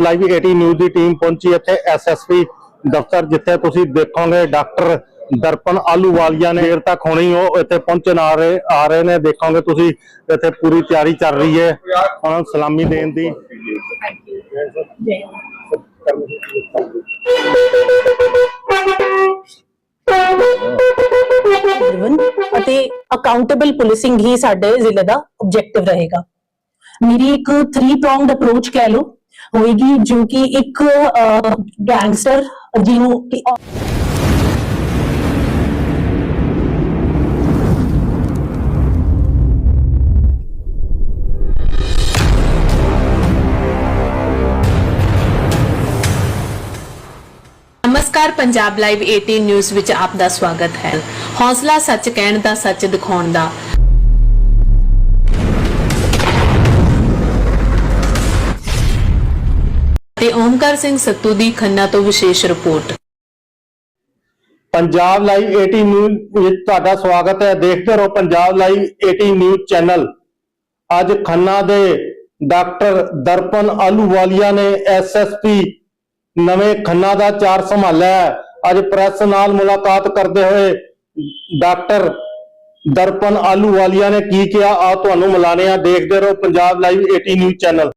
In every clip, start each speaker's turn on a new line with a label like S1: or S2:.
S1: Live 18 news ਦੀ team ਪਹੁੰਚੀ ਇੱਥੇ ਐਸਐਸਪੀ ਦਫ਼ਤਰ, ਜਿੱਥੇ ਤੁਸੀਂ ਦੇਖੋਗੇ ਡਾਕਟਰ ਦਰਪਨ ਆਲੂਵਾਲੀਆ ਨੇ ਦੇਰ ਤੱਕ ਹੋਣੀ ਉਹ ਇੱਥੇ ਪਹੁੰਚਣ ਆ ਰਹੇ ਆ ਰਹੇ ਨੇ। ਦੇਖੋਗੇ ਤੁਸੀਂ ਇੱਥੇ ਪੂਰੀ ਤਿਆਰੀ ਚੱਲ ਰਹੀ ਹੈ। ਉਹਨਾਂ ਨੂੰ ਸਲਾਮੀ ਦੇਣ ਦੀ।
S2: ਅਤੇ ਅਕਾਊਂਟੇਬਲ ਪੁਲਿਸਿੰਗ ਹੀ ਸਾਡੇ ਜ਼ਿਲ੍ਹੇ ਦਾ ਆਬਜੈਕਟਿਵ ਰਹੇਗਾ। ਮੇਰੀ ਇੱਕ 3 ਪ੍ਰੋਂਗਡ ਅਪਰੋਚ ਕਹਿ ਲਓ। ਹੋਏਗੀ ਜੋ ਕਿ ਇੱਕ ਗੈਂਗਸਟਰ ਜਿਹਨੂੰ ਕਿ
S3: ਨਮਸਕਾਰ, ਪੰਜਾਬ ਲਾਈਵ 18 ਨਿਊਜ਼ ਵਿੱਚ ਆਪ ਦਾ ਸਵਾਗਤ ਹੈ। ਹੌਸਲਾ ਸੱਚ ਕਹਿਣ ਦਾ, ਸੱਚ ਦਿਖਾਉਣ ਦਾ। ਤੇ ਓਮਕਾਰ ਸਿੰਘ ਸੱਤੂ ਦੀ ਖੰਨਾ ਤੋਂ ਵਿਸ਼ੇਸ਼ ਰਿਪੋਰਟ।
S1: ਪੰਜਾਬ ਲਾਈਵ 18 ਨਿਊਜ਼ ਵਿੱਚ ਤੁਹਾਡਾ ਸਵਾਗਤ ਹੈ। ਦੇਖਦੇ ਰਹੋ ਪੰਜਾਬ ਲਾਈਵ 18 ਨਿਊਜ਼ ਚੈਨਲ। ਅੱਜ ਖੰਨਾ ਦੇ ਡਾਕਟਰ ਦਰਪਨ ਆਲੂਵਾਲੀਆ ਨੇ ਐਸਐਸਪੀ ਨਵੇਂ ਖੰਨਾ ਦਾ ਚਾਰ ਸੰਭਾਲਿਆ ਹੈ। ਅੱਜ ਪ੍ਰੈਸ ਨਾਲ ਮੁਲਾਕਾਤ ਕਰਦੇ ਹੋਏ ਡਾਕਟਰ ਦਰਪਨ ਆਲੂਵਾਲੀਆ ਨੇ ਕੀ ਕਿਹਾ ਆ ਤੁਹਾਨੂੰ ਮਿਲਾਣੇ ਆ ਦੇਖਦੇ ਰਹੋ Punjab live 18 news channel.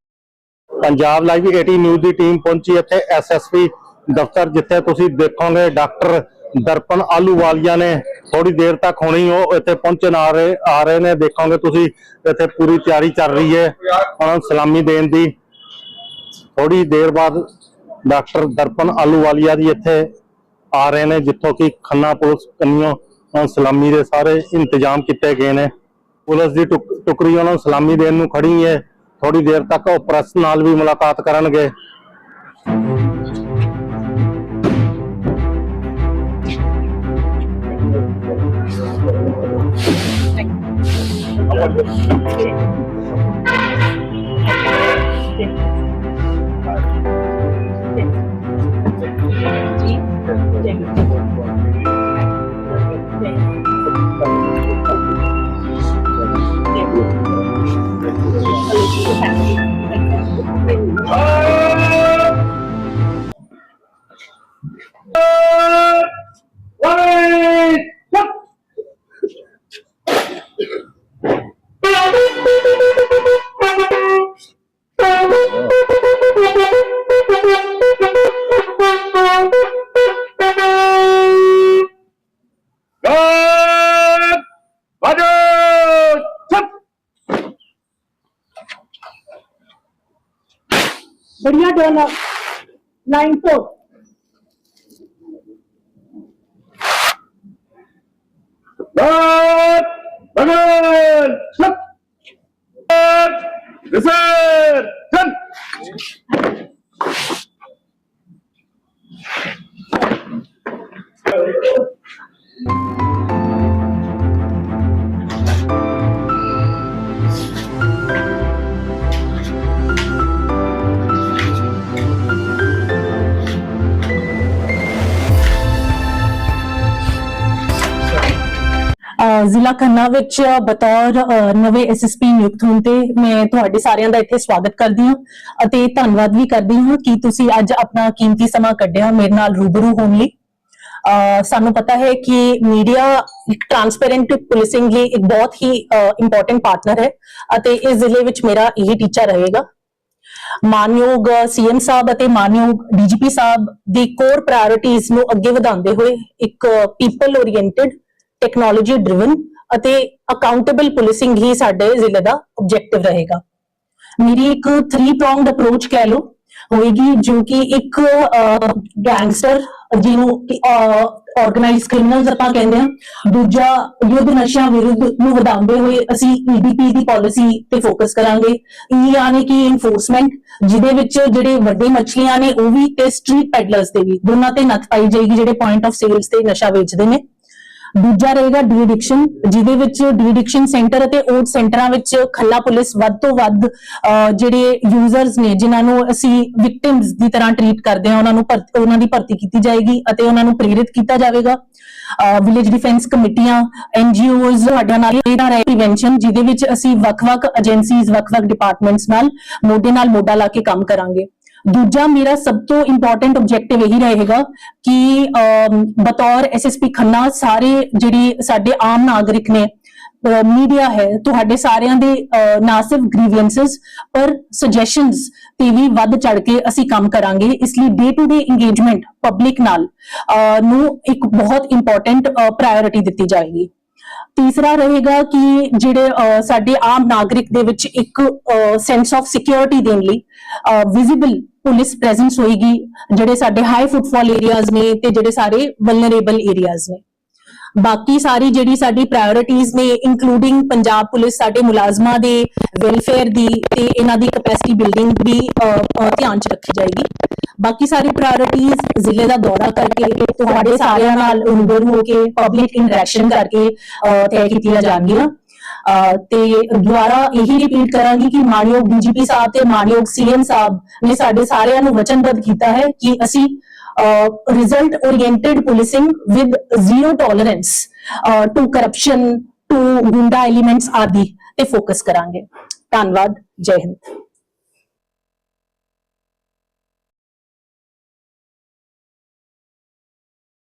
S1: Punjab live 18 news ਦੀ ਟੀਮ ਪਹੁੰਚੀ ਇੱਥੇ ਐਸਐਸਪੀ ਦਫ਼ਤਰ, ਜਿੱਥੇ ਤੁਸੀਂ ਦੇਖੋਗੇ ਡਾਕਟਰ ਦਰਪਨ ਆਲੂਵਾਲੀਆ ਨੇ ਥੋੜੀ ਦੇਰ ਤੱਕ ਹੋਣੀ ਉਹ ਇੱਥੇ ਪਹੁੰਚਣ ਆ ਰਹੇ ਆ ਰਹੇ ਨੇ। ਦੇਖੋਗੇ ਤੁਸੀਂ ਇੱਥੇ ਪੂਰੀ ਤਿਆਰੀ ਚੱਲ ਰਹੀ ਹੈ। ਉਹਨਾਂ ਨੂੰ ਸਲਾਮੀ ਦੇਣ ਦੀ ਥੋੜੀ ਦੇਰ ਬਾਅਦ ਡਾਕਟਰ ਦਰਪਨ ਆਲੂਵਾਲੀਆ ਦੀ ਇੱਥੇ ਆ ਰਹੇ ਨੇ, ਜਿੱਥੋਂ ਕਿ ਖੰਨਾ ਪੁਲਿਸ ਕੰਨਿਓ ਸਲਾਮੀ ਦੇ ਸਾਰੇ ਇੰਤਜ਼ਾਮ ਕੀਤੇ ਗਏ ਨੇ। ਪੁਲਿਸ ਦੀ ਟੁਕ- ਟੁਕੜੀ ਉਹਨਾਂ ਨੂੰ ਸਲਾਮੀ ਦੇਣ ਨੂੰ ਖੜੀ ਹੈ। ਥੋੜੀ ਦੇਰ ਤੱਕ ਉਹ ਪ੍ਰੈਸ ਨਾਲ ਵੀ ਮੁਲਾਕਾਤ ਕਰਨਗੇ।
S2: बढ़िया डोला लाइन तो ਅਹ ਜ਼ਿਲ੍ਹਾ ਖੰਨਾ ਵਿੱਚ ਬਤੌਰ ਅਹ, ਨਵੇਂ ਐਸਐਸਪੀ ਨਿਯੁਕਤ ਹੋਣ ਤੇ ਮੈਂ ਤੁਹਾਡੇ ਸਾਰਿਆਂ ਦਾ ਇੱਥੇ ਸਵਾਗਤ ਕਰਦੀ ਹਾਂ ਅਤੇ ਧੰਨਵਾਦ ਵੀ ਕਰਦੀ ਹਾਂ ਕਿ ਤੁਸੀਂ ਅੱਜ ਆਪਣਾ ਕੀਮਤੀ ਸਮਾਂ ਕੱਢਿਆ ਮੇਰੇ ਨਾਲ ਰੂਬਰੂ ਹੋਣ ਲਈ। ਸਾਨੂੰ ਪਤਾ ਹੈ ਕਿ ਮੀਡੀਆ ਇੱਕ ਟਰਾਂਸਪੇਰੈਂਟ ਪੁਲਿਸਿੰਗ ਲਈ ਇੱਕ ਬਹੁਤ ਹੀ ਇੰਪੋਰਟੈਂਟ ਪਾਰਟਨਰ ਹੈ ਅਤੇ ਇਸ ਜ਼ਿਲ੍ਹੇ ਵਿੱਚ ਮੇਰਾ ਇਹ ਟੀਚਾ ਰਹੇਗਾ। ਮਾਨਯੋਗ ਸੀਐਮ ਸਾਹਿਬ ਅਤੇ ਮਾਨਯੋਗ ਡੀਜੀਪੀ ਸਾਹਿਬ ਦੀ ਕੋਰ ਪ੍ਰਾਇੋਰਟੀਜ਼ ਨੂੰ ਅੱਗੇ ਵਧਾਉਂਦੇ ਹੋਏ ਇੱਕ ਪੀਪਲ ਓਰੀਐਂਟਡ ਟੈਕਨੋਲੋਜੀ ਡਰਿਵਨ ਅਤੇ ਅਕਾਊਂਟੇਬਲ ਪੁਲਿਸਿੰਗ ਹੀ ਸਾਡੇ ਜ਼ਿਲ੍ਹੇ ਦਾ ਆਬਜੈਕਟਿਵ ਰਹੇਗਾ। ਮੇਰੀ ਇੱਕ 3 ਪ੍ਰੋਂਗਡ ਅਪਰੋਚ ਕਹਿ ਲਓ, ਹੋਏਗੀ ਜੋ ਕਿ ਇੱਕ ਗੈਂਗਸਟਰ ਜਿਹਨੂੰ ਆਰਗੇਨਾਈਜ਼ਡ ਕ੍ਰਿਮੀਨਲਸ ਆਪਾਂ ਕਹਿੰਦੇ ਹਾਂ। ਦੂਜਾ, ਯੁੱਧ ਨਸ਼ਿਆਂ ਵਿਰੁੱਧ ਨੂੰ ਵਧਾਉਂਦੇ ਹੋਏ ਅਸੀਂ ਈਡੀਪੀ ਦੀ ਪਾਲਿਸੀ ਤੇ ਫੋਕਸ ਕਰਾਂਗੇ। ਇਹ ਯਾਨੀ ਕਿ ਇਨਫੋਰਸਮੈਂਟ ਜਿਹਦੇ ਵਿੱਚ ਜਿਹੜੇ ਵੱਡੇ ਮੱਛਲੀਆਂ ਨੇ ਉਹ ਵੀ ਤੇ ਸਟਰੀਟ ਪੈਡਲਰਸ ਦੇ ਵੀ, ਦੋਨਾਂ ਤੇ ਨੱਥ ਪਾਈ ਜਾਏਗੀ ਜਿਹੜੇ ਪੁਆਇੰਟ ਆਫ ਸੇਲਸ ਤੇ ਨਸ਼ਾ ਵੇਚਦੇ ਨੇ। ਦੂਜਾ ਰਹੇਗਾ ਡੀ ਐਡਿਕਸ਼ਨ ਜਿਹਦੇ ਵਿੱਚ ਡੀ ਐਡਿਕਸ਼ਨ ਸੈਂਟਰ ਅਤੇ ਓਟ ਸੈਂਟਰਾਂ ਵਿੱਚ ਖੱਲਾ ਪੁਲਿਸ ਵੱਧ ਤੋਂ ਵੱਧ ਜਿਹੜੇ ਯੂਜ਼ਰਸ ਨੇ, ਜਿਨ੍ਹਾਂ ਨੂੰ ਅਸੀਂ ਵਿਕਟਿਮਸ ਦੀ ਤਰ੍ਹਾਂ ਟਰੀਟ ਕਰਦੇ ਹਾਂ, ਉਹਨਾਂ ਨੂੰ ਭਰਤੀ- ਉਹਨਾਂ ਦੀ ਭਰਤੀ ਕੀਤੀ ਜਾਏਗੀ ਅਤੇ ਉਹਨਾਂ ਨੂੰ ਪ੍ਰੇਰਿਤ ਕੀਤਾ ਜਾਵੇਗਾ। ਵਿਲੇਜ ਡਿਫੈਂਸ ਕਮੇਟੀਆਂ ਐਨਜੀਓਜ਼ ਤੁਹਾਡੇ ਨਾਲ ਇਹਦਾ ਹੈ ਪ੍ਰੀਵੈਂਸ਼ਨ ਜਿਹਦੇ ਵਿੱਚ ਅਸੀਂ ਵੱਖ-ਵੱਖ ਏਜੰਸੀਜ਼ ਵੱਖ-ਵੱਖ ਡਿਪਾਰਟਮੈਂਟਸ ਨਾਲ, ਮੋਢੇ ਨਾਲ ਮੋਢਾ ਲਾ ਕੇ ਕੰਮ ਕਰਾਂਗੇ। ਦੂਜਾ ਮੇਰਾ ਸਭ ਤੋਂ ਇੰਪੋਰਟੈਂਟ ਆਬਜੈਕਟਿਵ ਇਹੀ ਰਹੇਗਾ ਕਿ ਅਮ, ਬਤੌਰ ਐਸਐਸਪੀ ਖੰਨਾ ਸਾਰੇ ਜਿਹੜੀ ਸਾਡੇ ਆਮ ਨਾਗਰਿਕ ਨੇ ਮੀਡੀਆ ਹੈ ਤੁਹਾਡੇ ਸਾਰਿਆਂ ਦੇ ਨਾ ਸਿਰਫ ਗ੍ਰੀਵੈਂਸਸ ਪਰ ਸੁਜੈਸ਼ਨਸ ਤੇ ਵੀ ਵੱਧ ਚੜ ਕੇ ਅਸੀਂ ਕੰਮ ਕਰਾਂਗੇ। ਇਸ ਲਈ day to day engagement public ਨਾਲ ਨੂੰ ਇੱਕ ਬਹੁਤ ਇੰਪੋਰਟੈਂਟ ਪ੍ਰਾਇੋਰਿਟੀ ਦਿੱਤੀ ਜਾਏਗੀ। ਤੀਸਰਾ ਰਹੇਗਾ ਕਿ ਜਿਹੜੇ ਸਾਡੇ ਆਮ ਨਾਗਰਿਕ ਦੇ ਵਿੱਚ ਇੱਕ ਸੈਂਸ ਆਫ ਸਿਕਿਉਰਿਟੀ ਦੇਣ ਲਈ ਵਿਜ਼ੀਬਲ ਪੁਲਿਸ ਪ੍ਰੈਜ਼ੈਂਸ ਹੋਏਗੀ ਜਿਹੜੇ ਸਾਡੇ ਹਾਈ ਫੁੱਟਫਾਲ ਏਰੀਆਜ਼ ਨੇ ਤੇ ਜਿਹੜੇ ਸਾਰੇ ਵਲਨਰੇਬਲ ਏਰੀਆਜ਼ ਨੇ। ਬਾਕੀ ਸਾਰੀ ਜਿਹੜੀ ਸਾਡੀ ਪ੍ਰਾਇੋਰਟੀਆਂ ਨੇ ਇਨਕਲੂਡਿੰਗ ਪੰਜਾਬ ਪੁਲਿਸ ਸਾਡੇ ਮੁਲਾਜ਼ਮਾਂ ਦੇ ਵੈਲਫੇਅਰ ਦੀ ਤੇ ਇਹਨਾਂ ਦੀ ਕੈਪੈਸਿਟੀ ਬਿਲਡਿੰਗ ਵੀ ਧਿਆਨ ਚ ਰੱਖੀ ਜਾਏਗੀ। ਬਾਕੀ ਸਾਰੀ ਪ੍ਰਾਇੋਰਟੀਆਂ ਜ਼ਿਲ੍ਹੇ ਦਾ ਦੌਰਾ ਕਰਕੇ ਤੁਹਾਡੇ ਸਾਰਿਆਂ ਨਾਲ ਰੂਬਰੂ ਹੋ ਕੇ ਪਬਲਿਕ ਇੰਟਰੈਕਸ਼ਨ ਕਰਕੇ ਅਹ, ਤੈਅ ਕੀਤੀਆਂ ਜਾਣਗੀਆਂ। ਤੇ ਦੁਆਰਾ ਇਹੀ ਰਿਪੀਟ ਕਰਾਂਗੀ ਕਿ ਮਾਨਯੋਗ ਡੀਜੀਪੀ ਸਾਹਿਬ ਤੇ ਮਾਨਯੋਗ ਸੀਐਮ ਸਾਹਿਬ ਨੇ ਸਾਡੇ ਸਾਰਿਆਂ ਨੂੰ ਵਚਨਬੱਧ ਕੀਤਾ ਹੈ ਕਿ ਅਸੀਂ result oriented policing with zero tolerance to corruption to ਗੁੰਡਾ elements ਆਦਿ ਤੇ ਫੋਕਸ ਕਰਾਂਗੇ। ਧੰਨਵਾਦ। ਜੈ ਹਿੰਦ।